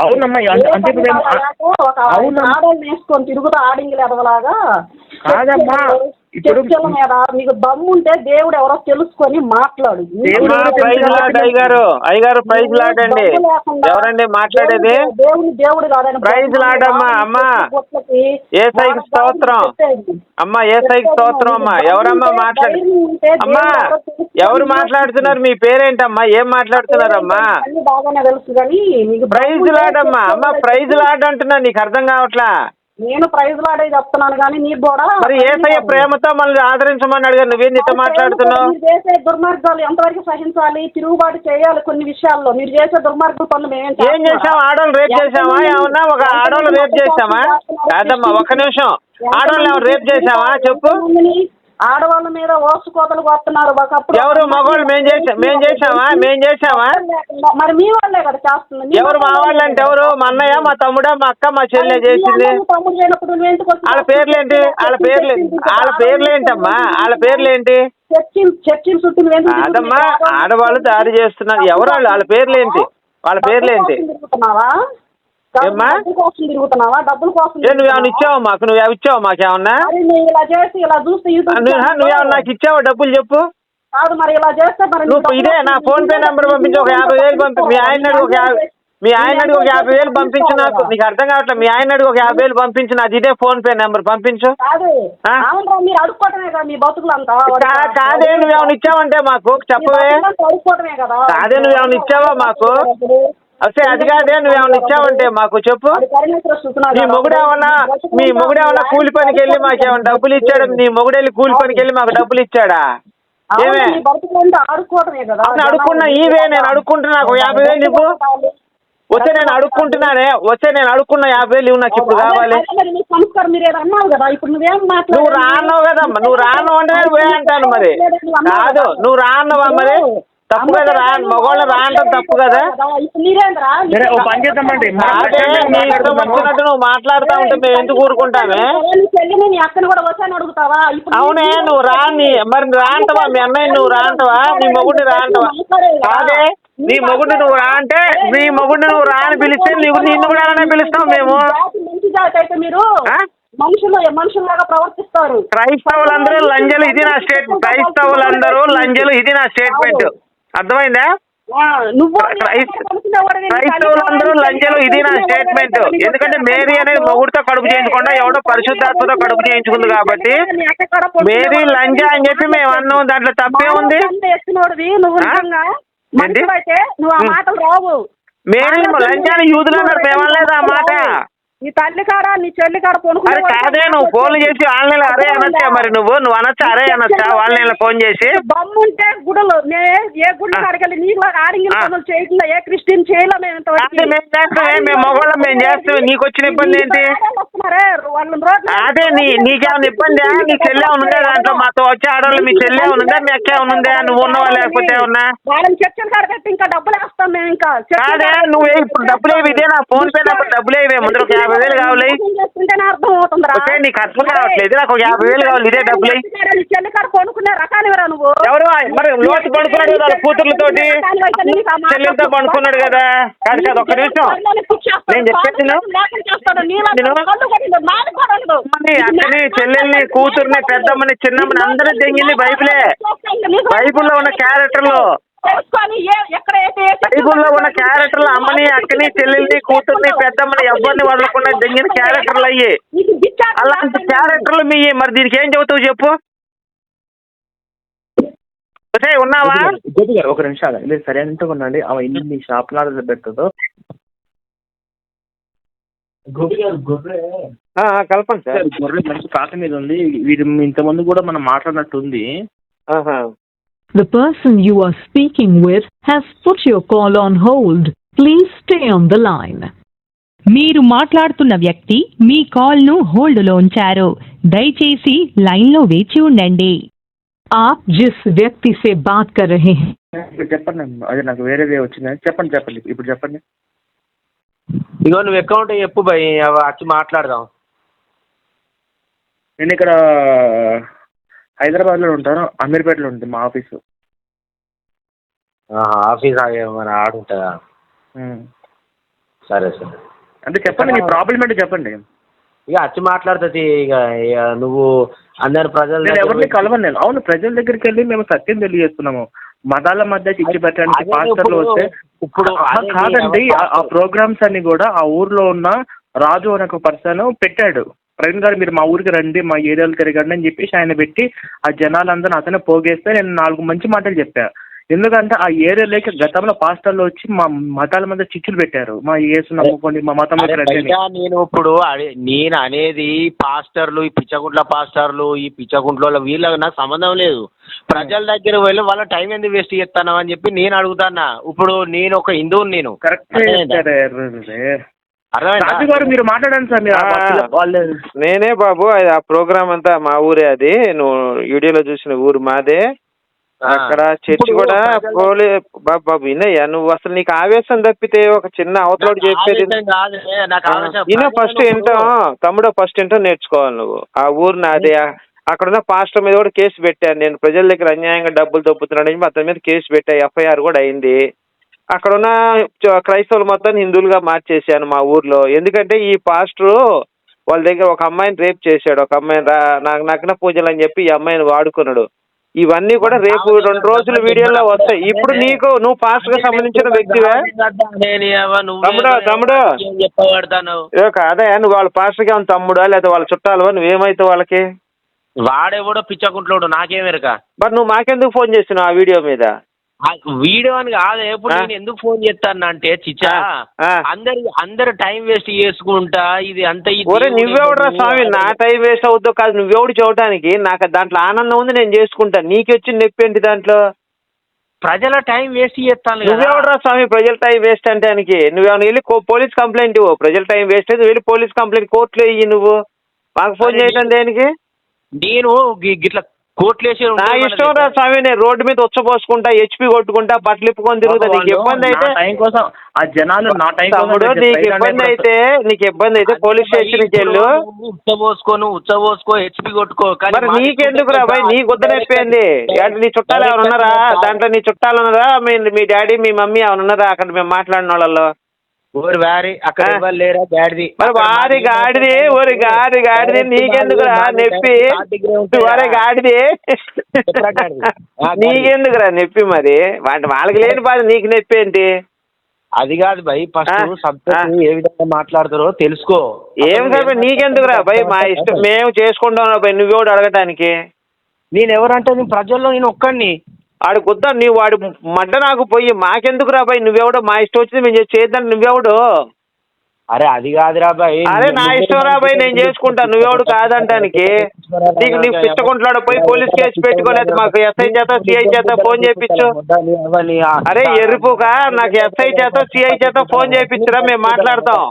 అవునమ్మా అంటే అంటే ఇప్పుడు మేము- ఒక అవునమ్మా. ఆడోళ్ళు వేసుకొని తిరుగుతూ ఆడింగిలు ఎదవలాగా కాదమ్మా, ఇప్పుడు- చర్చల మీద మీకు దమ్ము ఉంటే దేవుడు ఎవరో తెలుసుకొని మాట్లాడు. అయ్యగారు. అయ్యగారు ప్రైజ్ లాడ్ అండి. దమ్ము లేకుండా ఎవరండి మాట్లాడేది? దేవుడు- దేవుడు కాదని ప్రైజ్ లాడ్ అమ్మా, అమ్మా. ఏసైకి స్తోత్రం. అమ్మా ఏసైకి స్తోత్రం అమ్మా. ఎవరమ్మా మాట్లాడు అమ్మా ఎవరు మాట్లాడుతున్నారు? మీ పేరేంటమ్మా? ఏం మాట్లాడుతున్నారమ్మా? బాగానే తెలుసు కానీ ప్రైజ్ దమ్ము లాడ్ ఉంటే అమ్మా ప్రైజ్ లాడ్ అంటున్నా. నీకు అర్థం కావట్లా? నేను ప్రైజ్ లాడే చెప్తున్నాను కానీ నీకు కూడా మరి ఏసయ్య ప్రేమతో మళ్ళీ ఆదరించమని అడిగారు. నువ్వేం ఇంత మాట్లాడుతున్నావు? మీరు చేసే దుర్మార్గాలు ఎంతవరకు సహించాలి? తిరుగుబాటు చేయాలి కొన్ని విషయాల్లో. మీరు చేసే దుర్మార్గ పనులు మేమేం ఏం చేసాం ఆడవాళ్ళు రేప్ చేసామా ఏమన్నా ఒక ఆడవాళ్ళు రేప్ చేసామా కాదమ్మా ఒక్క నిమిషం. ఆడవాళ్ళు రేప్ చేసామా చెప్పు. ఆడవాళ్ళ మీద ఓసుకోతలు కొడుతున్నారు ఒకప్పుడు. ఎవరు మగవాళ్ళు మేం చేసా మేం చేసామా మేం చేసామా మరి మీ వాళ్ళే కదా చేస్తుంది ఎవరు మా వాళ్ళు అంటే ఎవరు? మా అన్నయ్య మా తమ్ముడా మా అక్క మా చెల్లె చేసింది. వాళ్ళ పేర్లేంటి? వాళ్ళ పేర్లు వాళ్ళ పేర్లేంటమ్మా? వాళ్ళ పేర్లేంటి? తిరుగుతున్నావు? ఆడవాళ్ళు దాడి చేస్తున్నారు. ఎవరు వాళ్ళు? వాళ్ళ పేర్లేంటి? వాళ్ళ పేర్లేంటి? ఏమ్మా? డబ్బుల కోసం తిరుగుతున్నావా? డబ్బుల కోసం ఏ నువ్వేమన్నా తిరుగుతున్నావా? ఇచ్చావా మాకు? నువ్వు ఇచ్చావా మాకేమన్నా మరి నువ్వు ఇలా చేసి ఇలా చూస్తే యూట్యూబ్ నువ్వు ఛానల్లో- నువ్వేమన్నా నాకు ఇచ్చావా డబ్బులు చెప్పు? కాదు మరి ఇలా చేస్తే మరి నువ్వు ఇదే నా ఫోన్ పే నెంబర్ పంపించి ఒక యాభై వేలు పంపి మీ ఆయన అడిగి ఒక యాభై మీ ఆయన అడిగి ఒక యాభై వేలు పంపించు నాకు. నీకు అర్థం కావట్లేదు మీ ఆయన అడిగి ఒక యాభై వేలు పంపించు నాది ఇదే ఫోన్ పే నెంబర్ పంపించు. కాదు. ఆ? అవునరా మీరు అడుక్కోవటమే కదా మీ బతుకులంతా. కా- కాదే ఇచ్చావంటే మాకు చెప్పవే. అడుక్కోవటమే కదా. కాదే నువ్వేమన్నా ఇచ్చావా మాకు? అసలు అది కాదే నువ్వేమన్నా ఇచ్చావంటే మాకు చెప్పు. కదా. మొగుడేమన్నా మీ మొగుడేమన్నా కూలి పనికి వెళ్ళి మాకేమన్నా డబ్బులు ఇచ్చాడు? నీ మొగుడు వెళ్ళి కూలి పనికి వెళ్ళి మాకు డబ్బులు ఇచ్చాడా? ఏమే? అడుక్కున్నా ఈవే నేను అడుక్కుంటున్నా నాకు యాభై వేలు ఇవ్వు. వచ్చే నేను అడుక్కుంటున్నానే వచ్చే నేను అడుక్కున్న యాభై వేలు ఇవ్వు నాకు ఇప్పుడు కావాలి. నువ్వేం రాన్నావు కదమ్మా నువ్వు రాను అంటే అంటాను మరి. కాదు నువ్వు రాన్నవా మరి? తప్పు కదా రా మగవాళ్ళు రానటం తప్పు కదా. ఇప్పుడు మీరేంద్రా సరే ఓ పని చేద్దామండి. మా అదే నీ ఇష్టం వచ్చినట్టు నువ్వు మాట్లాడుతూ ఉంటే మేము ఎందుకు ఊరుకుంటామే? నీ చెల్లిని నీ అక్కని కూడా వచ్చాను అడుగుతావా? ఇప్పుడు అవునే నువ్వు రాని మరి రాంటవా మీ అన్నయ్య నువ్వు రాంటవా నీ మొగుడిని రాంటవా కాదే నీ మొగుడిని నువ్వు రా అంటే నీ మొగుడిని నువ్వు రా అని పిలిస్తే నీవు నిన్ను కూడా అలానే పిలుస్తాం మేము. మంచి అయితే మీరు ఆ? మనుషులు మనుషుల్లాగా ప్రవర్తిస్తారు. క్రైస్తవులందరూ లంజలు ఇది నా స్టేట్ క్రైస్తవులందరూ లంజలు ఇది నా స్టేట్మెంట్. అర్థమైందా? క్రైస్తవులందరూ లంజలు ఇది నా స్టేట్మెంట్. ఎందుకంటే మేరీ అనేది మొగుడితో కడుపు చేయించకుండా ఎవడో పరిశుద్ధాత్మతో కడుపు చేయించుకుంది కాబట్టి మేరీ లంజ అని చెప్పి మేము అన్నాం. దాంట్లో తప్పే ఉంది. మేరీ లంజాని యూదులు అన్నారు. మేమనలేదు ఆ మాట? నీ తల్లి కాడ నీ చెల్లి కాడ కొనుక్కునే కాదే నువ్వు ఫోన్లు చేసి ఆన్లైన్ అరే అనొచ్చా మరి నువ్వు? నువ్వు అనొచ్చా అరే అనొచ్చా? ఆన్లైన్ ఫోన్ చేసి? దమ్ముంటే గుడులు. నే ఏ గుడి. కాడికెళ్ళి నీకు ఆడింగిన ఆ. పనులు చేయకుండా ఏ క్రిస్టియన్ చేయలే మేము ఇంతవరకు? మేము చేస్తామే మేము మగవాళ్ళం మేము చేస్తామే నీకు వచ్చిన ఇబ్బంది ఏంటి? అదే నీ నీకేమైనా ఇబ్బంది? నీ చెల్లె ఉందా? దాంట్లో మాతో వచ్చే ఆడవాళ్ళు మీ చెల్లె ఉందా? మీ అక్క ఉందా? నువ్వు ఉన్నవా లేకపోతే ఏమన్నా? వాళ్ళని చర్చలు కాడ పెట్టి ఇంకా డబ్బులు వేస్తాం మేము ఇంకా. కాడ నువ్వే ఇప్పుడు డబ్బులు ఇదే నా ఫోన్ పే డబ్బులు ముందర ఒక యాభై వేలు కావాలి. అర్థం అవుతుందిరా ఓకే, నీకు అర్థం కావట్లేదు. నాకు ఒక యాభై వేలు కావాలి. ఇదే డబ్బులు. నీ చెల్లి కాడ కొనుక్కునే రకానివరా నువ్వు? ఎవరు? మరి లోతు పడుకున్నాడు కదా కూతుర్లతోటి. చెల్లెలతో పడుకున్నాడు కదా. కాదు కాదు ఒక్క నిమిషం. నేను అమ్మని, అక్కని చెల్లెల్ని కూతుర్ని పెద్దమ్మని చిన్నమ్మని అందరినీ తెంగింది బైబిలే. బైబిల్లో ఉన్న క్యారెక్టర్లు బైబిల్లో ఉన్న క్యారెక్టర్లు అమ్మని అక్కని చెల్లెల్ని కూతుర్ని పెద్దమ్మని ఎవరిని వదలకుండా దెంగిన క్యారెక్టర్లు అయ్యి. అలాంటి క్యారెక్టర్లు మీ మరి దీనికి ఏం చెబుతావు చెప్పు. ఉన్నావా? ఒక నిమిషం ఆగండి. లేదు సరైన ఉండండి. ఆమె ఇన్ని గారు గొర్రె. ఆ, ఆ, కలపండి సార్. గొర్రె మంచి కాక మీద ఉంది. వీటి ఇంతమంది కూడా మనం మాట్లాడినట్టు ఉంది ఆహా. The person you are speaking with has put your call on hold. Please stay on the line. మీరు మాట్లాడుతున్న వ్యక్తి మీ కాల్ను హోల్డ్లో ఉంచారు దయచేసి లైన్లో వేచి ఉండండి आप जिस व्यक्ति से बात कर रहे हैं ఇప్పుడు చెప్పండి అదే నాకు వేరేదే వచ్చింది చెప్పండి చెప్పండి ఇప్పుడు చెప్పండి ఇగో నువ్వు అకౌంట్ చెప్పు భయ్ అవి వచ్చి మాట్లాడదాం నేను ఇక్కడ హైదరాబాద్లో ఉంటాను అమీర్పేటలో ఉంటుంది మా ఆఫీసు. ఆఫీస్ ఉమ్. సరే సరే. అంటే చెప్పండి మీ ప్రాబ్లం ఏంటో చెప్పండి. ఇక వచ్చి మాట్లాడుతుంది ఇక ఇక నువ్వు అందరు ప్రజలు నేను ఎవరిని కలవను నేను. అవును ప్రజల దగ్గరికి వెళ్ళి మేము సత్యం తెలియజేస్తున్నాము. మతాల మధ్య చిచ్చు పెట్టడానికి పాస్టర్లు వస్తే ఇప్పుడు కాదండి ఆ ప్రోగ్రామ్స్ అన్ని కూడా ఆ ఊర్లో ఉన్న రాజు అనే ఒక పర్సన్ పెట్టాడు. ప్రవీణ్ గారు మీరు మా ఊరికి రండి మా ఏరియాలో తిరగండి అని చెప్పేసి ఆయన పెట్టి ఆ జనాలందరూ అతనే పోగేస్తే నేను నాలుగు మంచి మాటలు చెప్పా. ఎందుకంటే ఆ ఏరియాలోకి గతంలో పాస్టర్లు వచ్చి మా మతాల మధ్య చిచ్చులు పెట్టారు. మా యేసు నమ్ముకోండి మా మతం నేను ఇప్పుడు నేను అనేది పాస్టర్లు ఈ పిచ్చగుంట్ల పాస్టర్లు ఈ పిచ్చగుంట్ల వీళ్ళకి నాకు సంబంధం లేదు. ప్రజల దగ్గర వెళ్ళి వాళ్ళ టైం ఎందుకు వేస్ట్ చేస్తాను అని చెప్పి నేను అడుగుతానా ఇప్పుడు నేను ఒక హిందువుని నేను. కరెక్ట్ గారు మీరు మాట్లాడండి సార్ నేనే బాబు అది ఆ ప్రోగ్రామ్ అంతా మా ఊరే అది. నువ్వు వీడియోలో చూసిన ఊరు మాదే. అక్కడ చర్చ్ కూడా పోలే. బాబు బాబు వినయ్యా నువ్వు అసలు నీకు ఆవేశం తప్పితే ఒక చిన్న అవతలోడు చెప్పేది ఈయన ఫస్ట్ ఏంటో తమ్ముడు ఫస్ట్ ఏంటో నేర్చుకోవాలి నువ్వు. ఆ ఊరు నాది. అక్కడ ఉన్న పాస్టర్ మీద కూడా కేసు పెట్టాను. నేను ప్రజల దగ్గర అన్యాయంగా డబ్బులు దొబ్బుతున్నాడని అతని మీద కేసు పెట్టా. ఎఫ్ఐఆర్ కూడా అయింది. అక్కడ ఉన్న క్రైస్తవులు మొత్తం హిందువులుగా మార్చేశాను మా ఊర్లో. ఎందుకంటే ఈ పాస్టరు వాళ్ళ దగ్గర ఒక అమ్మాయిని రేప్ చేశాడు. ఒక అమ్మాయిని నాకు నగ్న పూజలు అని చెప్పి ఈ అమ్మాయిని వాడుకున్నాడు. ఇవన్నీ కూడా రేపు రెండు రోజులు వీడియోలో వస్తాయి. ఇప్పుడు నీకు నువ్వు పాస్టర్గా సంబంధించిన వ్యక్తివే? తమ్ముడు, తమ్ముడు. కాదా నువ్వు వాళ్ళ పాస్టర్కి ఏమైనా తమ్ముడా లేదా వాళ్ళ చుట్టాలువా? నువ్వేమైతావు వాళ్ళకి? వాడెవడో పిచ్చకుంట్లోడు నాకేమెరక మరి నువ్వు మాకెందుకు ఫోన్ చేస్తున్నావు ఆ వీడియో మీద? వీడియో అని కాదు ఎప్పుడు? నేను ఎందుకు ఫోన్ చేస్తాను అంటే చిచ్చా. అందరు అందరు టైం వేస్ట్ చేసుకుంటా ఇది అంత నువ్వెవడరా? స్వామి? నా టైం వేస్ట్ అవుతావు కాదు నువ్వెవడు చూడటానికి? నాకు దాంట్లో ఆనందం ఉంది నేను చేసుకుంటా. నీకు వచ్చిన నొప్పి ఏంటి దాంట్లో? ప్రజల టైం వేస్ట్ చేస్తాను నువ్వెవడరా స్వామి? ప్రజల టైం వేస్ట్ అంటే నువ్వేమైనా వెళ్ళి పోలీస్ కంప్లైంట్ ఇవ్వు. ప్రజల టైం వేస్ట్ అయితే వెళ్ళి పోలీస్ కంప్లైంట్ కోర్టులో ఇయ్యి నువ్వు. మాకు ఫోన్ చేయటం దేనికి? నేను గిట్ల కోట్లేసి నా ఇష్టం రా స్వామి నేను రోడ్డు మీద ఉచ్చపోసుకుంటా హెచ్పి కొట్టుకుంటా బట్టలు ఇప్పుకొని తిరుగుతా. నీకు ఇబ్బంది అయితే నా టైం కోసం ఆ జనాలు నా టైం తమ్ముడు నీకు ఇబ్బంది అయితే నీకు ఇబ్బంది అయితే పోలీస్ స్టేషన్కి వెళ్ళు. ఉచ్చబోసుకోను ఉచ్చబోసుకో హెచ్పి కొట్టుకో మరి నీకెందుకు రా బాయ్ నీకు వద్ద నొప్పింది అంటే నీ చుట్టాలు ఎవరు ఉన్నారా? దాంట్లో నీ చుట్టాలు ఉన్నారా? మీ మీ డాడీ మీ మమ్మీ ఎవరు ఉన్నారా? అక్కడ మేము మాట్లాడిన వాళ్ళలో. ఓరి వారి అక్కడ? ఎవరు లేరా? గాడిది. మరి వారి గాడిది ఓరి గాడి గాడిది నీకెందుకురా నొప్పి వారి గాడిది. నీకెందుకురా నొప్పి మరి? వాటి వాళ్ళకి లేని బాధ నీకు నొప్పి ఏంటి? అది కాదు భయ్ ఫస్ట్. సబ్జెక్ట్ ఏ విధంగా మాట్లాడతారో తెలుసుకో. ఏం సార్ నీకెందుకురా భయ్? మా ఇష్టం మేము చేసుకుంటాం భయ్ నువ్వెవడు అడగటానికి? నేను ఎవరంటే నేను ప్రజల్లో నేను ఒక్కడిని. ఆడు కుద్దా నీవు వాడు మడ్డ నాకు పోయి మాకెందుకు రా భయ్ నువ్వెవడో? మా ఇష్టం వచ్చింది మేము చేద్దాం నువ్వెవడు? అరే అది కాదురా బాయ్. అరే నా ఇష్టం రా భయ్ నేను చేసుకుంటా. నువ్వెవడు కాదంటానికి. నీకు నీకు పిచ్చకుంట్లాడు పోయి పోలీస్ కేసు పెట్టుకోలేదు మాకు. ఎస్ఐ చేత సిఐ చేత ఫోన్ చేయించు అరే ఎరుపుక నాకు ఎస్ఐ చేత సిఐ చేత ఫోన్ చేయించురా మేము మాట్లాడతాం.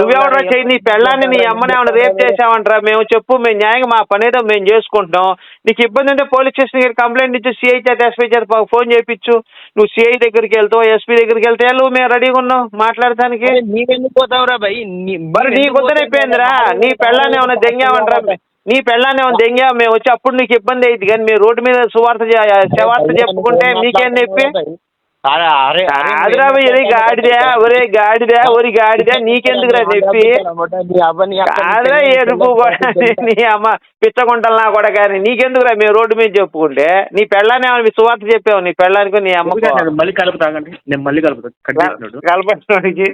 నువ్వెవడరా చెయ్యి? నీ పెళ్ళాన్ని నీ అమ్మని ఏమైనా రేప్ చేసావంటరా మేము చెప్పు మేము న్యాయంగా మా పని ఏదో మేము చేసుకుంటున్నాం. నీకు ఇబ్బంది ఉంటే పోలీస్ స్టేషన్ దగ్గర కంప్లైంట్ ఇచ్చి సిఐ చేత ఎస్పీ చేత మాకు ఫోన్ చేయించు. నువ్వు సిఐ దగ్గరికి వెళ్తావు ఎస్పీ దగ్గరికి వెళ్తే వెళ్ళు మేము రెడీగా ఉన్నాం మాట్లాడటానికి. నీవెందుకు పోతావురా భయ్? నీ- మరి నీవెందుకు అయిపోయిందిరా. పోతావురా? నీ పెళ్ళాన్ని ఏమైనా దెంగామంటారా నీ పెళ్ళాన్ని ఏమైనా దెంగా మేము వచ్చి అప్పుడు నీకు ఇబ్బంది అయింది కానీ మీరు రోడ్డు మీద సువార్త శవార్త చెప్పుకుంటే నీకేం నొప్పి? అరే అరే అరే, కాదురా భయ్, ఇది గాడిదా ఒరే గాడిదా ఒరి గాడిదా నీకెందుకురా నీ కాదురా ఎరుపు కూడా నీ అమ్మ పిచ్చగుంటలు నా కూడా కానీ నీకెందుకురా మేము రోడ్డు మీద చెప్పుకుంటే? నీ పెళ్ళాన్ని ఏమైనా మీ సువార్త చెప్పావు నీ పెళ్ళానికి నీ అమ్మకు నేను మళ్ళీ కలుపుతాగండి నేను మళ్ళీ కలుపుతాను. కలపడానికి.